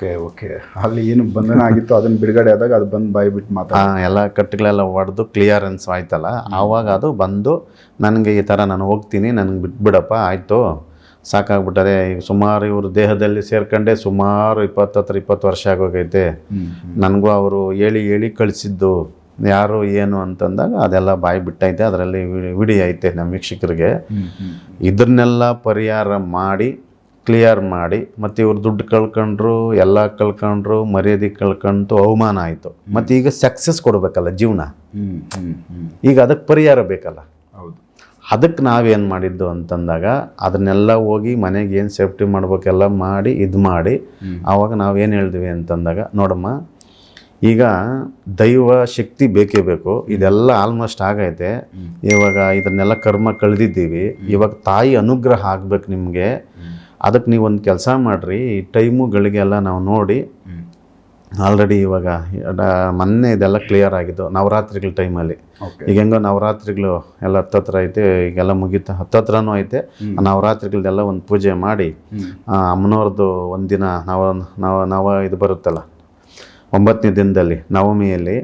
Okay okay. ಅಲ್ಲಿ ಏನು ಬಂಧನ ಆಗಿತ್ತು ಅದನ್ನ ಬಿಡುಗಡೆ ಆದಾಗ ಅದು ಬಂದು ಬಾಯಿ ಬಿಟ್ಟು ಮಾತಾಡ. ಎಲ್ಲ ಕಟ್ಟುಗಳೆಲ್ಲ ಒಡೆದು ಕ್ಲಿಯರೆನ್ಸ್ ಆಯ್ತಲ್ಲ ಆವಾಗ ಅದು ಬಂದು ನನಗೆ ಈ ಥರ ನಾನು ಹೋಗ್ತೀನಿ ನನಗೆ ಬಿಟ್ಬಿಡಪ್ಪ ಆಯಿತು. ಸಾಕಾಗ್ಬಿಟ್ಟರೆ ಈಗ ಸುಮಾರು ಇವರು ದೇಹದಲ್ಲಿ ಸೇರ್ಕೊಂಡೆ ಸುಮಾರು ಇಪ್ಪತ್ತತ್ರ ಇಪ್ಪತ್ತು ವರ್ಷ ಆಗೋಗೈತೆ. ನನಗೂ ಅವರು ಹೇಳಿ ಹೇಳಿ ಕಳಿಸಿದ್ದು ಯಾರು ಏನು ಅಂತಂದಾಗ ಅದೆಲ್ಲ ಬಾಯಿ ಬಿಟ್ಟೈತೆ ಅದರಲ್ಲಿ ವಿಡಿ ಐತೆ ನಮ್ಮ ವೀಕ್ಷಕರಿಗೆ. ಇದನ್ನೆಲ್ಲ ಪರಿಹಾರ ಮಾಡಿ ಕ್ಲಿಯರ್ ಮಾಡಿ ಮತ್ತು ಇವ್ರು ದುಡ್ಡು ಕಳ್ಕೊಂಡ್ರು ಎಲ್ಲ ಕಳ್ಕೊಂಡ್ರು ಮರ್ಯಾದೆ ಕಳ್ಕೊಂಡು ಅವಮಾನ ಆಯಿತು. ಮತ್ತು ಈಗ ಸಕ್ಸಸ್ ಕೊಡಬೇಕಲ್ಲ ಜೀವನ. ಈಗ ಅದಕ್ಕೆ ಪರಿಹಾರ ಬೇಕಲ್ಲ? ಹೌದು. ಅದಕ್ಕೆ ನಾವೇನು ಮಾಡಿದ್ದು ಅಂತಂದಾಗ ಅದನ್ನೆಲ್ಲ ಹೋಗಿ ಮನೆಗೆ ಏನು ಸೇಫ್ಟಿ ಮಾಡ್ಬೇಕೆಲ್ಲ ಮಾಡಿ ಇದು ಮಾಡಿ ಆವಾಗ ನಾವೇನು ಹೇಳಿದ್ವಿ ಅಂತಂದಾಗ ನೋಡಮ್ಮ ಈಗ ದೈವ ಶಕ್ತಿ ಬೇಕೇ ಬೇಕು. ಇದೆಲ್ಲ ಆಲ್ಮೋಸ್ಟ್ ಆಗೈತೆ. ಇವಾಗ ಇದನ್ನೆಲ್ಲ ಕರ್ಮ ಕಳೆದಿದ್ದೀವಿ. ಇವಾಗ ತಾಯಿ ಅನುಗ್ರಹ ಆಗ್ಬೇಕು ನಿಮಗೆ. ಅದಕ್ಕೆ ನೀವು ಒಂದು ಕೆಲಸ ಮಾಡಿರಿ ಈ ಟೈಮುಗಳಿಗೆಲ್ಲ ನಾವು ನೋಡಿ ಆಲ್ರೆಡಿ ಇವಾಗ ಮೊನ್ನೆ ಇದೆಲ್ಲ ಕ್ಲಿಯರ್ ಆಗಿದ್ದು ನವರಾತ್ರಿಗಳ ಟೈಮಲ್ಲಿ ಈಗ ಹೆಂಗೋ ನವರಾತ್ರಿಗಳು ಎಲ್ಲ ಹತ್ತತ್ರ ಐತೆ ಈಗೆಲ್ಲ ಮುಗೀತಾ ಹತ್ತತ್ರನೂ ಐತೆ. ನವರಾತ್ರಿಗಳದೆಲ್ಲ ಒಂದು ಪೂಜೆ ಮಾಡಿ ಅಮ್ಮನವ್ರದ್ದು ಒಂದಿನ ನವ ನವ ನವ ಇದು ಬರುತ್ತಲ್ಲ ಒಂಬತ್ತನೇ ದಿನದಲ್ಲಿ ನವಮಿಯಲ್ಲಿ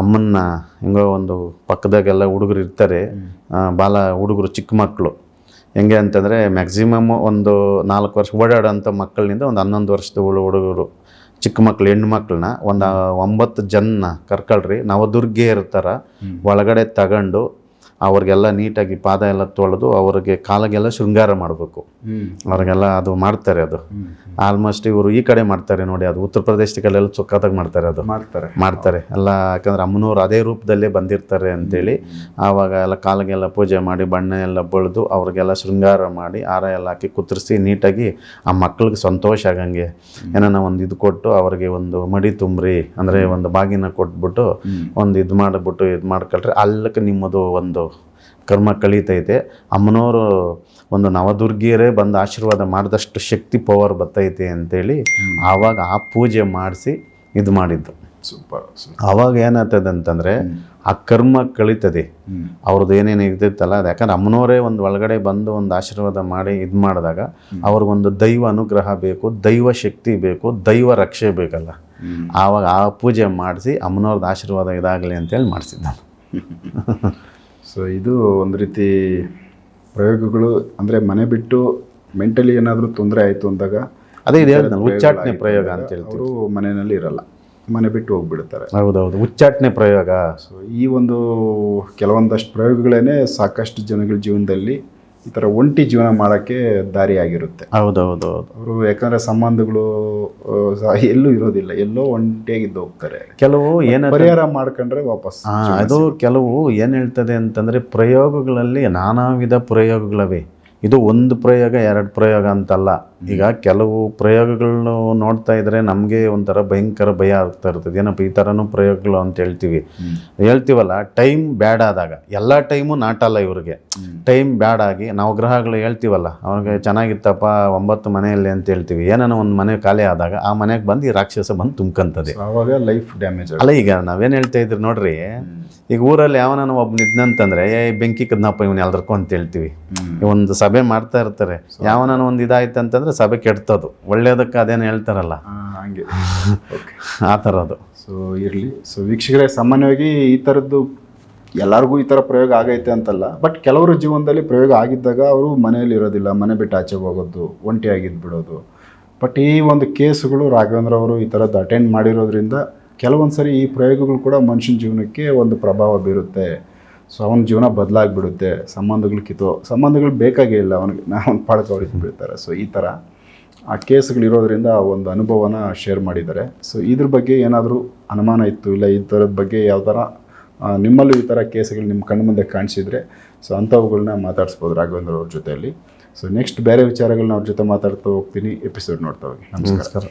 ಅಮ್ಮನ್ನ ಹೆಂಗೋ ಒಂದು ಪಕ್ಕದಾಗೆಲ್ಲ ಹುಡುಗರು ಇರ್ತಾರೆ. ಬಾಲ ಹುಡುಗರು ಚಿಕ್ಕ ಮಕ್ಕಳು. ಹೆಂಗೆ ಅಂತಂದರೆ ಮ್ಯಾಕ್ಸಿಮಮ್ ಒಂದು ನಾಲ್ಕು ವರ್ಷ ಓಡಾಡೋಂಥ ಮಕ್ಕಳಿಂದ ಒಂದು ಹನ್ನೊಂದು ವರ್ಷದ ಹುಡುಗರು ಚಿಕ್ಕ ಮಕ್ಳು ಹೆಣ್ಣು ಮಕ್ಕಳನ್ನ ಒಂದು ಒಂಬತ್ತು ಜನ ಕರ್ಕೊಳ್ರಿ. ನವದುರ್ಗೆ ಥರ ಒಳಗಡೆ ತಗೊಂಡು ಅವ್ರಿಗೆಲ್ಲ ನೀಟಾಗಿ ಪಾದ ಎಲ್ಲ ತೊಳೆದು ಅವ್ರಿಗೆ ಕಾಲಿಗೆಲ್ಲ ಶೃಂಗಾರ ಮಾಡಬೇಕು. ಅವ್ರಿಗೆಲ್ಲ ಅದು ಮಾಡ್ತಾರೆ ಅದು. ಆಲ್ಮೋಸ್ಟ್ ಇವರು ಈ ಕಡೆ ಮಾಡ್ತಾರೆ ನೋಡಿ ಅದು ಉತ್ತರ ಪ್ರದೇಶಗಳೆಲ್ಲ ಚೊಕ್ಕದಾಗಿ ಮಾಡ್ತಾರೆ ಅದು. ಮಾಡ್ತಾರೆ. ಮಾಡ್ತಾರೆ. ಎಲ್ಲ ಯಾಕಂದ್ರೆ ಅಮ್ಮನವ್ರು ಅದೇ ರೂಪದಲ್ಲೇ ಬಂದಿರ್ತಾರೆ ಅಂತೇಳಿ ಆವಾಗ ಎಲ್ಲ ಕಾಲಿಗೆಲ್ಲ ಪೂಜೆ ಮಾಡಿ ಬಣ್ಣ ಎಲ್ಲ ಬಳಿದು ಅವ್ರಿಗೆಲ್ಲ ಶೃಂಗಾರ ಮಾಡಿ ಹಾರ ಎಲ್ಲ ಹಾಕಿ ಕುತ್ತರಿಸಿ ನೀಟಾಗಿ ಆ ಮಕ್ಳಿಗೆ ಸಂತೋಷ ಆಗಂಗೆ. ಏನಾನ ಒಂದು ಇದು ಕೊಟ್ಟು ಅವ್ರಿಗೆ ಒಂದು ಮಡಿ ತುಂಬ್ರಿ ಅಂದರೆ ಒಂದು ಬಾಗಿನ ಕೊಟ್ಬಿಟ್ಟು ಒಂದು ಇದು ಮಾಡಿಬಿಟ್ಟು ಇದು ಮಾಡ್ಕೊಳ್ರಿ ಅಲ್ಲಕ್ಕೆ ನಿಮ್ಮದು ಒಂದು ಕರ್ಮ ಕಳೀತೈತೆ ಅಮ್ಮನವರು ಒಂದು ನವದುರ್ಗಿಯರೇ ಬಂದು ಆಶೀರ್ವಾದ ಮಾಡಿದಷ್ಟು ಶಕ್ತಿ ಪವರ್ ಬರ್ತೈತೆ ಅಂತೇಳಿ ಆವಾಗ ಆ ಪೂಜೆ ಮಾಡಿಸಿ ಇದು ಮಾಡಿದ್ದು. ಸೂಪರ್ ಆವಾಗ ಏನಾಗ್ತದೆ ಅಂತಂದರೆ ಆ ಕರ್ಮ ಕಳೀತದೆ ಅವ್ರದ್ದು ಏನೇನು ಇರ್ತಿತ್ತಲ್ಲ ಅದು ಯಾಕಂದ್ರೆ ಅಮ್ಮನವರೇ ಒಂದು ಒಳಗಡೆ ಬಂದು ಒಂದು ಆಶೀರ್ವಾದ ಮಾಡಿ ಇದು ಮಾಡಿದಾಗ ಅವ್ರಿಗೊಂದು ದೈವ ಅನುಗ್ರಹ ಬೇಕು ದೈವ ಶಕ್ತಿ ಬೇಕು ದೈವ ರಕ್ಷೆ ಬೇಕಲ್ಲ. ಆವಾಗ ಆ ಪೂಜೆ ಮಾಡಿಸಿ ಅಮ್ಮನವ್ರದ್ದು ಆಶೀರ್ವಾದ ಇದಾಗಲಿ ಅಂತೇಳಿ ಮಾಡಿಸಿದ್ದ. ಸೊ ಇದು ಒಂದು ರೀತಿ ಪ್ರಯೋಗಗಳು ಅಂದರೆ ಮನೆ ಬಿಟ್ಟು ಮೆಂಟಲಿ ಏನಾದರೂ ತೊಂದರೆ ಆಯಿತು ಅಂದಾಗ ಅದೇ ಇದೆ ಉಚ್ಚಾಟನೆ ಪ್ರಯೋಗ ಅಂತ ಹೇಳ್ತೀವಿ. ಅವರು ಮನೆಯಲ್ಲಿ ಇರಲ್ಲ. ಮನೆ ಬಿಟ್ಟು ಹೋಗ್ಬಿಡ್ತಾರೆ. ಹೌದೌದು ಉಚ್ಚಾಟನೆ ಪ್ರಯೋಗ. ಸೊ ಈ ಒಂದು ಕೆಲವೊಂದಷ್ಟು ಪ್ರಯೋಗಗಳೇ ಸಾಕಷ್ಟು ಜನಗಳ ಜೀವನದಲ್ಲಿ ಈ ಥರ ಒಂಟಿ ಜೀವನ ಮಾಡೋಕ್ಕೆ ದಾರಿಯಾಗಿರುತ್ತೆ. ಹೌದೌದು ಹೌದು ಅವರು ಯಾಕಂದರೆ ಸಂಬಂಧಗಳು ಎಲ್ಲೂ ಇರೋದಿಲ್ಲ. ಎಲ್ಲೋ ಒಂಟಿಯಾಗಿದ್ದು ಹೋಗ್ತಾರೆ. ಕೆಲವು ಏನು ಪರಿಹಾರ ಮಾಡ್ಕೊಂಡ್ರೆ ವಾಪಸ್ ಅದು ಕೆಲವು ಏನು ಹೇಳ್ತದೆ ಅಂತಂದರೆ ಪ್ರಯೋಗಗಳಲ್ಲಿ ನಾನಾ ವಿಧ ಪ್ರಯೋಗಗಳಿವೆ. ಇದು ಒಂದು ಪ್ರಯೋಗ ಎರಡು ಪ್ರಯೋಗ ಅಂತಲ್ಲ. ಈಗ ಕೆಲವು ಪ್ರಯೋಗಗಳನ್ನು ನೋಡ್ತಾ ಇದ್ರೆ ನಮಗೆ ಒಂಥರ ಭಯಂಕರ ಭಯ ಆಗ್ತಾ ಇರ್ತದೆ. ಏನಪ್ಪ ಈ ಥರನೂ ಪ್ರಯೋಗಗಳು ಅಂತ ಹೇಳ್ತೀವಿ. ಹೇಳ್ತೀವಲ್ಲ ಟೈಮ್ ಬ್ಯಾಡ್ ಆದಾಗ. ಎಲ್ಲ ಟೈಮು ನಾಟಲ್ಲ ಇವ್ರಿಗೆ. ಟೈಮ್ ಬ್ಯಾಡ್ ಆಗಿ ನಾವು ಗ್ರಹಗಳು ಹೇಳ್ತೀವಲ್ಲ ಅವ್ರಿಗೆ ಚೆನ್ನಾಗಿತ್ತಪ್ಪ ಒಂಬತ್ತು ಮನೆಯಲ್ಲಿ ಅಂತ ಹೇಳ್ತೀವಿ. ಏನೇನೋ ಒಂದು ಮನೆ ಖಾಲಿ ಆದಾಗ ಆ ಮನೆಗೆ ಬಂದು ಈ ರಾಕ್ಷಸ ಬಂದು ತುಂಬ್ಕಂತದೆ. ಆವಾಗ ಲೈಫ್ ಡ್ಯಾಮೇಜ್ ಅಲ್ಲ ಈಗ ನಾವೇನು ಹೇಳ್ತಾ ಇದ್ರಿ ನೋಡ್ರಿ ಈಗ ಊರಲ್ಲಿ ಯಾವನ ಒಬ್ಬ ನಿದ್ನಂತಂದ್ರೆ ಏ ಬೆಂಕಿ ಕದ್ನಪ್ಪ ಇವನ್ ಎಲ್ದರ್ಕೊ ಅಂತ ಹೇಳ್ತೀವಿ. ಒಂದು ಸಭೆ ಮಾಡ್ತಾ ಇರ್ತಾರೆ. ಯಾವನ ಒಂದು ಇದಾಯ್ತು ಅಂತಂದ್ರೆ ಸಭೆ ಕೆಡ್ತದು. ಒಳ್ಳೇದಕ್ಕೆ ಅದೇನು ಹೇಳ್ತಾರಲ್ಲ. ಹಂಗೆ. ಆ ಥರದ್ದು ಸೊ ಇರಲಿ. ಸೊ ವೀಕ್ಷಕರೇ ಸಾಮಾನ್ಯವಾಗಿ ಈ ಥರದ್ದು ಎಲ್ಲರಿಗೂ ಈ ಥರ ಪ್ರಯೋಗ ಆಗೈತೆ ಅಂತಲ್ಲ ಬಟ್ ಕೆಲವರು ಜೀವನದಲ್ಲಿ ಪ್ರಯೋಗ ಆಗಿದ್ದಾಗ ಅವರು ಮನೆಯಲ್ಲಿ ಇರೋದಿಲ್ಲ ಮನೆ ಬಿಟ್ಟು ಆಚೆ ಹೋಗೋದು ಒಂಟಿಯಾಗಿದ್ದು ಬಿಡೋದು. ಬಟ್ ಈ ಒಂದು ಕೇಸುಗಳು ರಾಘವೇಂದ್ರ ಅವರು ಈ ಥರದ್ದು ಅಟೆಂಡ್ ಮಾಡಿರೋದ್ರಿಂದ ಕೆಲವೊಂದು ಸರಿ ಈ ಪ್ರಯೋಗಗಳು ಕೂಡ ಮನುಷ್ಯನ ಜೀವನಕ್ಕೆ ಒಂದು ಪ್ರಭಾವ ಬೀರುತ್ತೆ. ಸೊ ಅವನ ಜೀವನ ಬದಲಾಗ್ಬಿಡುತ್ತೆ, ಸಂಬಂಧಗಳು ಕಿತ್ತೋ, ಸಂಬಂಧಗಳು ಬೇಕಾಗೇ ಇಲ್ಲ ಅವನಿಗೆ. ನಾವು ಅವ್ನು ಪಾಡಕ್ಕೆ ಅವ್ರಿಗೆ ಬಿಡ್ತಾರೆ ಸೊ ಈ ಥರ ಆ ಕೇಸ್ಗಳಿರೋದ್ರಿಂದ ಒಂದು ಅನುಭವನ ಶೇರ್ ಮಾಡಿದ್ದಾರೆ. ಸೊ ಇದ್ರ ಬಗ್ಗೆ ಏನಾದರೂ ಅನುಮಾನ ಇತ್ತು? ಇಲ್ಲ, ಈ ಥರದ ಬಗ್ಗೆ ಯಾವ ಥರ ನಿಮ್ಮಲ್ಲೂ ಈ ಥರ ಕೇಸ್ಗಳು ನಿಮ್ಮ ಕಣ್ಣು ಮುಂದೆ ಕಾಣಿಸಿದ್ರೆ ಸೊ ಅಂಥವುಗಳನ್ನ ಮಾತಾಡಿಸ್ಬೋದು ರಾಘವೇಂದ್ರ ಅವ್ರ ಜೊತೆಯಲ್ಲಿ. ಸೊ ನೆಕ್ಸ್ಟ್ ಬೇರೆ ವಿಚಾರಗಳನ್ನ ಅವ್ರ ಜೊತೆ ಮಾತಾಡ್ತಾ ಹೋಗ್ತೀನಿ. ಎಪಿಸೋಡ್ ನೋಡ್ತಾ ಹೋಗಿ. ನಮಸ್ಕಾರ.